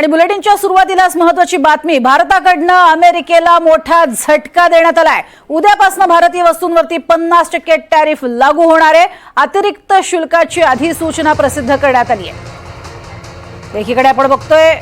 आणि बुलेटिनच्या सुरुवातीलाच महत्वाची बातमी. भारताकडनं अमेरिकेला मोठा झटका देण्यात आलाय. उद्यापासून भारतीय वस्तूंवरती पन्नास टक्के टॅरिफ लागू होणार आहे. अतिरिक्त शुल्काची अधिसूचना प्रसिद्ध करण्यात आली आहे. एकीकडे आपण बघतोय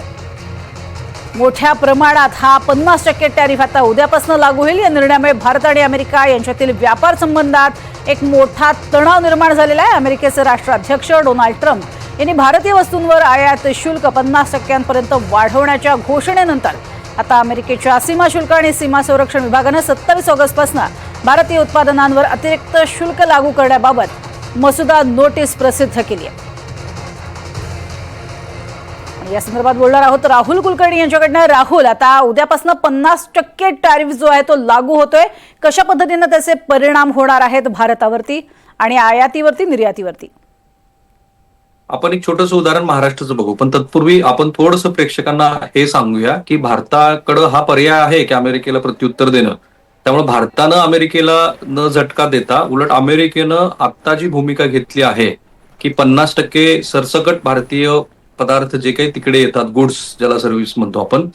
मोठ्या प्रमाणात हा पन्नास टक्के टॅरिफ आता उद्यापासून लागू होईल. या निर्णयामुळे भारत आणि अमेरिका यांच्यातील व्यापार संबंधात एक मोठा तणाव निर्माण झालेला आहे. अमेरिकेचे राष्ट्राध्यक्ष डोनाल्ड ट्रम्प यांनी भारतीय वस्तूंवर आयात शुल्क पन्नास टक्क्यांपर्यंत वाढवण्याच्या घोषणेनंतर आता अमेरिकेच्या सीमा शुल्क आणि सीमा संरक्षण विभागानं सत्तावीस ऑगस्टपासून भारतीय उत्पादनांवर अतिरिक्त शुल्क लागू करण्याबाबत मसुदा नोटीस प्रसिद्ध केली आहे. या संदर्भात बोलणार आहोत राहुल कुलकर्णी यांच्याकडनं. राहुल आता उद्यापासून पन्नास टक्के टॅरिफ जो आहे तो लागू होतोय. कशा पद्धतीनं त्याचे परिणाम होणार आहेत भारतावरती आणि आयातीवरती निर्यातीवरती? आपण एक छोटस उदाहरण महाराष्ट्राचं बघू. पण तत्पूर्वी आपण थोडंसं प्रेक्षकांना हे सांगूया की भारताकडं हा पर्याय आहे की अमेरिकेला प्रत्युत्तर देणं. त्यामुळे भारतानं अमेरिकेला न झटका देता उलट अमेरिकेनं आता जी भूमिका घेतली आहे की पन्नास टक्के सरसकट भारतीय पदार्थ जे काही तिकडे येतात गुड्स ज्याला सर्व्हिस म्हणतो आपण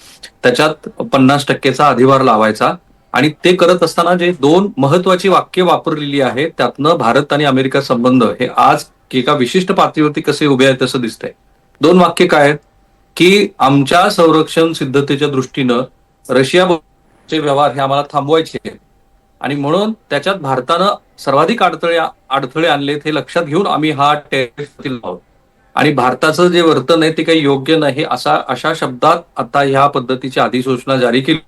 त्याच्यात पन्नास टक्केचा अधिभार लावायचा. आणि ते करत असताना जे दोन महत्वाची वाक्य वापरलेली आहेत त्यातनं भारत आणि अमेरिका संबंध हे आज एका विशिष्ट पातळीवरती कसे उभे आहेत असं दिसतंय. दोन वाक्य काय आहेत? की आमच्या संरक्षण सिद्धतेच्या दृष्टीनं रशियाचे व्यवहार हे आम्हाला थांबवायचे आणि म्हणून त्याच्यात भारतानं सर्वाधिक अडथळे अडथळे आणलेत हे लक्षात घेऊन आम्ही हा टॅरिफ आणि भारताचं जे वर्तन आहे ते काही योग्य नाही असा अशा शब्दात आता ह्या पद्धतीची अधिसूचना जारी केली.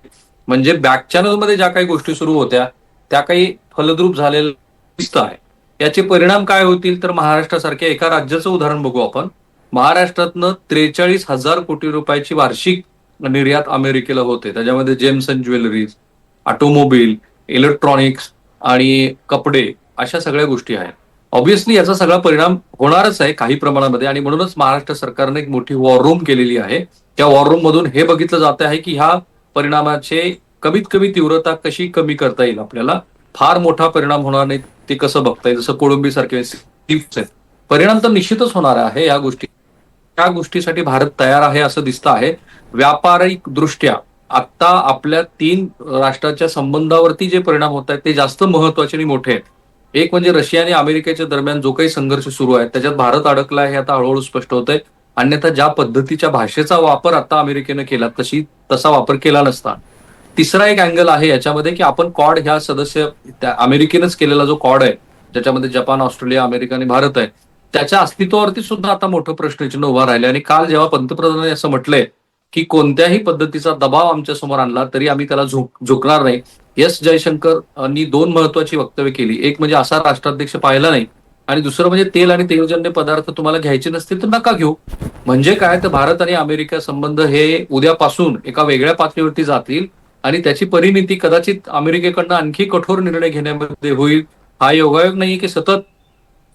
म्हणजे बॅक चॅनलमध्ये ज्या काही गोष्टी सुरू होत्या त्या काही फलद्रूप झालेल्या दिसत आहे याचे परिणाम काय होतील तर महाराष्ट्रासारख्या एका राज्याचं उदाहरण बघू आपण. महाराष्ट्रातनं त्रेचाळीस हजार कोटी रुपयाची वार्षिक निर्यात अमेरिकेला होते. त्याच्यामध्ये जेम्स ज्वेलरीज ऑटोमोबाईल इलेक्ट्रॉनिक्स आणि कपडे अशा सगळ्या गोष्टी आहेत. ऑब्विसली याचा सगळा परिणाम होणारच आहे काही प्रमाणामध्ये आणि म्हणूनच महाराष्ट्र सरकारने एक मोठी वॉर रूम केलेली आहे. त्या वॉर रूम मधून हे बघितलं जात आहे की ह्या परिणामाचे कमीत कमी तीव्रता कशी कमी करता येईल आपल्याला. फार मोठा परिणाम होणार नाही. ते कसं बघता येईल जसं कोळंबी सारखे आहेत. परिणाम तर निश्चितच होणार आहे या गोष्टी त्या गोष्टीसाठी भारत तयार आहे असं दिसतं आहे. व्यापारिक दृष्ट्या आता आपल्या तीन राष्ट्राच्या संबंधावरती जे परिणाम होत आहेत ते जास्त महत्त्वाचे आणि मोठे आहेत. एक म्हणजे रशिया आणि अमेरिकेच्या दरम्यान जो काही संघर्ष सुरू आहे त्याच्यात भारत अडकला आहे हे आता हळूहळू स्पष्ट होत आहे अन्यथा ज्या पद्धतीच्या भाषेचा वापर आता अमेरिकेनं केला तशी तसा वापर केला नसता. तिसरा एक अँगल आहे याच्यामध्ये की आपण कॉड ह्या सदस्य त्या अमेरिकेनंच केलेला जो कॉड आहे ज्याच्यामध्ये जपान ऑस्ट्रेलिया अमेरिका आणि भारत आहे त्याच्या अस्तित्वावरती सुद्धा आता मोठं प्रश्नचिन्ह उभा राहिले आणि काल जेव्हा पंतप्रधानांनी असं म्हटलंय की कोणत्याही पद्धतीचा दबाव आमच्यासमोर आणला तरी आम्ही त्याला झोक झुकणार नाही. एस जयशंकरनी दोन महत्वाची वक्तव्य केली. एक म्हणजे असा राष्ट्राध्यक्ष पाहिला नाही. आणि दुसरं म्हणजे तेल आणि तेलजन्य पदार्थ तुम्हाला घ्यायचे नसतील तर नका घेऊ. म्हणजे काय? तर भारत आणि अमेरिका संबंध हे उद्यापासून एका वेगळ्या पातळीवरती जातील. आणि त्याची परिणिती कदाचित अमेरिकेकडनं आणखी कठोर निर्णय घेण्यामध्ये होईल. हा योगायोग नाही की सतत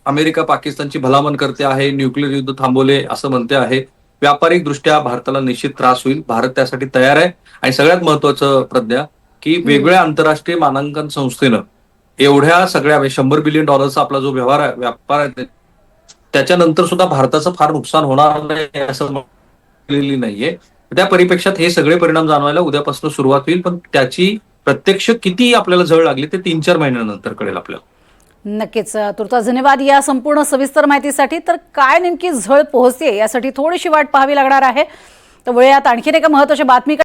अमेरिका पाकिस्तानची भलामण करते आहे न्यूक्लिअर युद्ध थांबवले असं म्हणते आहे. व्यापारिक दृष्ट्या भारताला निश्चित त्रास होईल. भारत त्यासाठी तयार आहे. आणि सगळ्यात महत्वाचं प्रज्ञा की वेगळ्या आंतरराष्ट्रीय मानांकन संस्थेनं एवढ्या सगळ्या शंभर बिलियन डॉलरचा आपला जो व्यवहार आहे व्यापार आहे त्याच्यानंतर सुद्धा भारताचं फार नुकसान होणार नाही असं नाहीये. त्या परिपेक्षात हे सगळे परिणाम जाणवायला उद्यापासून सुरुवात होईल पण त्याची प्रत्यक्ष किती आपल्याला झळ लागली ते तीन चार महिन्यानंतर कळेल आपल्याला. नक्कीच तुर्ता धन्यवाद या संपूर्ण सविस्तर माहितीसाठी. तर काय नेमकी झळ पोहोचते यासाठी थोडीशी वाट पाहावी लागणार आहे. तर वेळात आणखीन एका महत्त्वाच्या बातमी